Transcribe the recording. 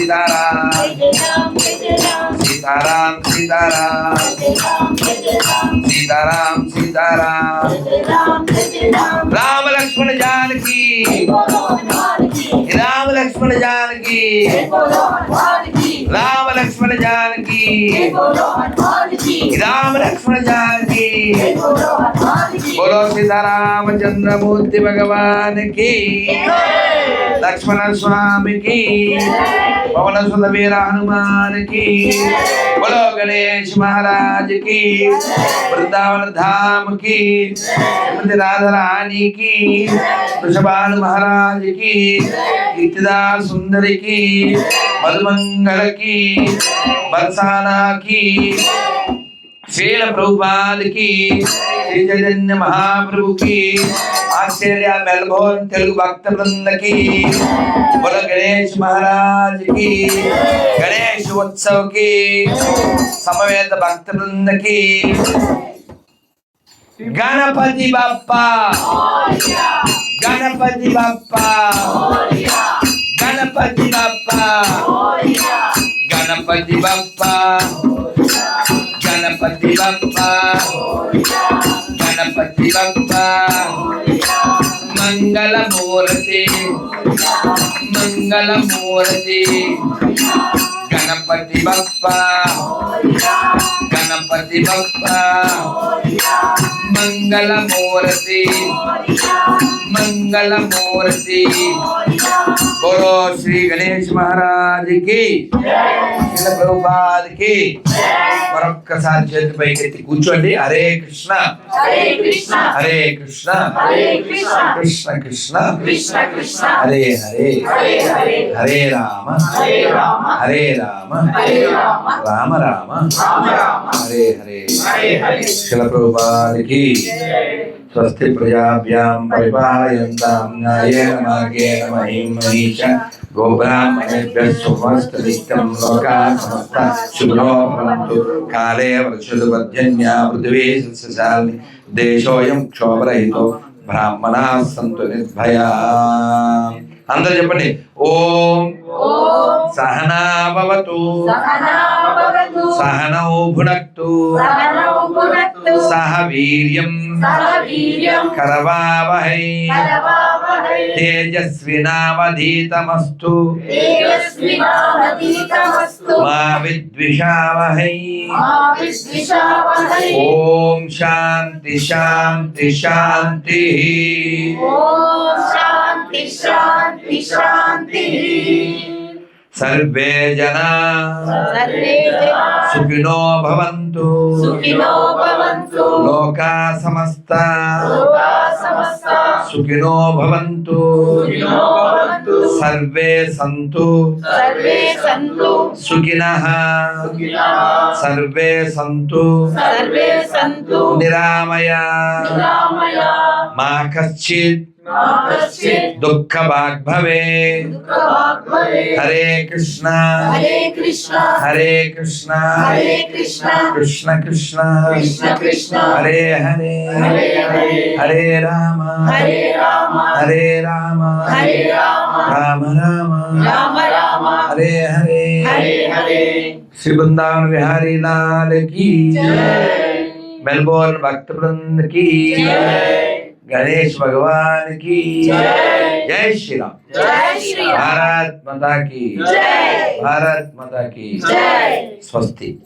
सीताराम सीताराम सीताराम सीताराम राम लक्ष्मण जानकी राम लक्ष्मण जानकी राम लक्ष्मण जानकी राम लक्ष्मण जानकी सीतारामचंद्र मूर्ति भगवान की लक्ष्मण स्वामी की पवन सुंदर हनुमान की बोलो गणेश महाराज की वृंदावन धाम की श्रीमती राधा रानी की वृषभान महाराज की गीतदा सुंदर की मधुमंगल की बरसाना की శ్రీల ప్రభుపాదికి శ్రీ చైతన్య మహాప్రభుకి ఆస్ట్రేలియా మెల్బోర్న్ తెలుగు భక్త బృందకి బుల గణేష్ మహారాజ్కి గణేష్ ఉత్సవ్కి సమవేత భక్త బృందకి. గణపతి బప్ప! గణపతి బప్ప! గణపతి బప్ప! గణపతి బప్ప! గణపతి బప్ప గణపతి బప్ప మంగళమూరతి. మంగళమూరతి. గణపతి బప్ప. గణపతి బప్ప. మంగళమూర్తి. మంగళమూర్తి. బోలో శ్రీ గణేష్ మహారాజుకి శిల ప్రభుపాద్ మరొక్కసారి చేతి పైకి ఎత్తి కూర్చోండి. హరే కృష్ణ. హరే కృష్ణ. కృష్ణ కృష్ణ. హరే హరే. హరే రామ. హరే రామ. రామ రామ. హరే హరే. శిల ప్రభుపాదికి స్వస్తి ప్రజాభ్యాం పరిపాలయంతాం న్యాయేన మార్గేణ మహిం మహిష గోబ్రాహ్మణేభ్యः సుమస్తనిత్యం లోకా సమస్త శుభ్రో భవంతు కాలే వర్షదు పర్జన్యా పృథివీ సస్యశాలిని దేశోయం క్షోభరహితో బ్రాహ్మణా సంతు నిర్భయా అందరూ చెప్పండి ఓం ఓం సహనా సహనా భునక్తు. సహ వీర్యం. కరవావహై. తేజస్వినావధీతమస్తు మా విద్విషావహై. ఓం శాంతి శాంతి శాంతి. ఓం శాంతి శాంతి శాంతి. జనా. సర్వే జనా. సుఖినో భవంతు సుఖినో భవంతు లోకా సమస్త లోకా సమస్త సుఖినో భవంతు సుఖినో భవంతు సర్వే సంతు సర్వే సంతు సుఖినః సుఖినః సర్వే సంతు సర్వే సంతు నిరామయ నిరామయ మా కశ్చిత్ दुख भाग भवे। हरे कृष्णा। हरे कृष्णा। हरे कृष्णा। हरे कृष्णा। कृष्ण कृष्ण। कृष्णा कृष्ण। हरे हरे। हरे राम। हरे राम। हरे राम। हरे राम। राम राम। राम हरे हरे। हरे हरे। श्री वृंदावन बिहारी लाल की। मेलबोर्न भक्त वृंद की। जय। गणेश भगवान की जय श्री राम भारत माता की भारत माता की स्वस्ति